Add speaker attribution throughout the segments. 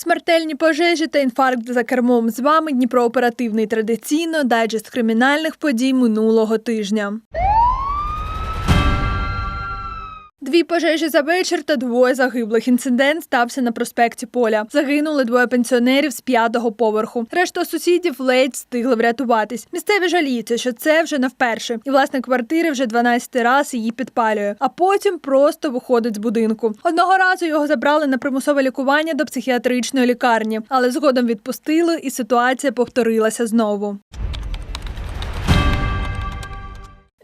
Speaker 1: Смертельні пожежі та інфаркт за кермом. З вами Дніпрооперативний традиційно дайджест кримінальних подій минулого тижня. Дві пожежі за вечір та двоє загиблих. Інцидент стався на проспекті Поля. Загинули двоє пенсіонерів з п'ятого поверху. Решта сусідів ледь встигли врятуватись. Місцеві жаліються, що це вже не вперше, і власник квартири вже 12 раз її підпалює, а потім просто виходить з будинку. Одного разу його забрали на примусове лікування до психіатричної лікарні, але згодом відпустили, і ситуація повторилася знову.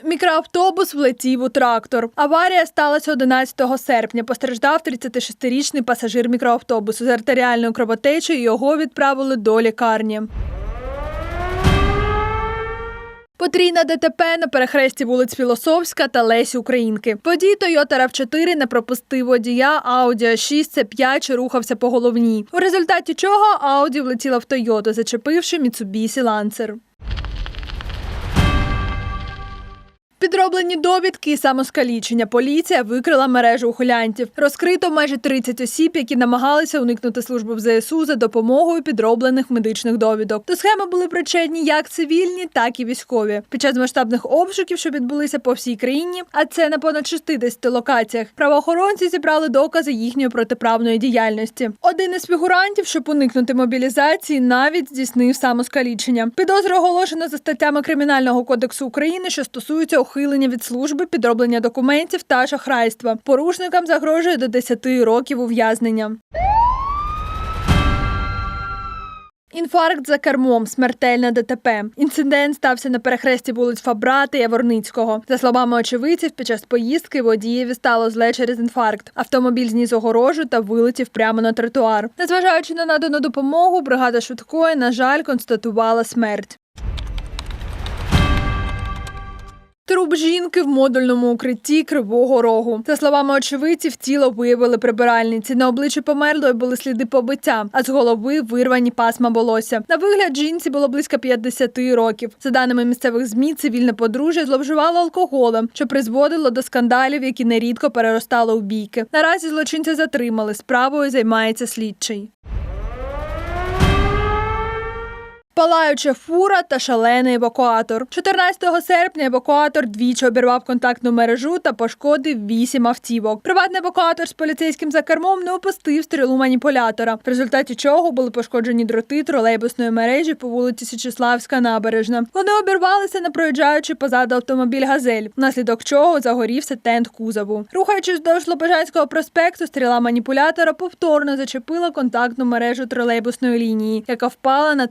Speaker 1: Мікроавтобус влетів у трактор. Аварія сталася 11 серпня. Постраждав 36-річний пасажир мікроавтобусу з артеріальною кровотечею. Його відправили до лікарні. Потрійна ДТП на перехресті вулиць Філософська та Лесі Українки. Водій Toyota RAV4 не пропустив водія Audi A6 C5 чи рухався по головній. У результаті чого Audi влетіла в Toyota, зачепивши Mitsubishi Lancer. Підроблені довідки і самоскалічення. Поліція викрила мережу ухилянтів. Розкрито майже 30 осіб, які намагалися уникнути служби в ЗСУ за допомогою підроблених медичних довідок. До схеми були причетні як цивільні, так і військові. Під час масштабних обшуків, що відбулися по всій країні, а це на понад 60 локаціях. Правоохоронці зібрали докази їхньої протиправної діяльності. Один із фігурантів, щоб уникнути мобілізації, навіть здійснив самоскалічення. Підозру оголошено за статтями Кримінального кодексу України, що стосуються ухилення від служби, підроблення документів та шахрайства. Порушникам загрожує до 10 років ув'язнення. Інфаркт за кермом, смертельне ДТП. Інцидент стався на перехресті вулиць Фабра та Яворницького. За словами очевидців, під час поїздки водієві стало зле через інфаркт. Автомобіль зніс огорожу та вилетів прямо на тротуар. Незважаючи на надану допомогу, бригада швидкої, на жаль, констатувала смерть. Труп жінки в модульному укритті Кривого Рогу. За словами очевидців, тіло виявили прибиральниці. На обличчі померлої були сліди побиття, а з голови вирвані пасма волосся. На вигляд жінці було близько 50 років. За даними місцевих змі, цивільне подружжя зловживало алкоголем, що призводило до скандалів, які нерідко переростали у бійки. Наразі злочинця затримали. Справою займається слідчий. Палаюча фура та шалений евакуатор. 14 серпня евакуатор двічі обірвав контактну мережу та пошкодив вісім автівок. Приватний евакуатор з поліцейським за кермом не опустив стрілу маніпулятора, в результаті чого були пошкоджені дроти тролейбусної мережі по вулиці Січеславська набережна. Вони обірвалися на проїжджаючи позаду автомобіль Газель, внаслідок чого загорівся тент кузову. Рухаючись до Слобожанського проспекту, стріла маніпулятора повторно зачепила контактну мережу тролейбусної лінії, яка впала на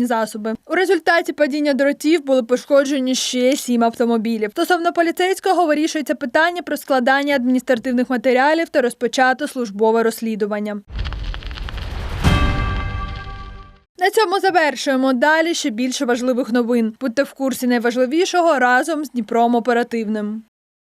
Speaker 1: транспортні засоби. У результаті падіння дротів були пошкоджені ще сім автомобілів. Стосовно поліцейського вирішується питання про складання адміністративних матеріалів та розпочато службове розслідування. На цьому завершуємо. Далі ще більше важливих новин. Будьте в курсі найважливішого разом з Дніпром оперативним.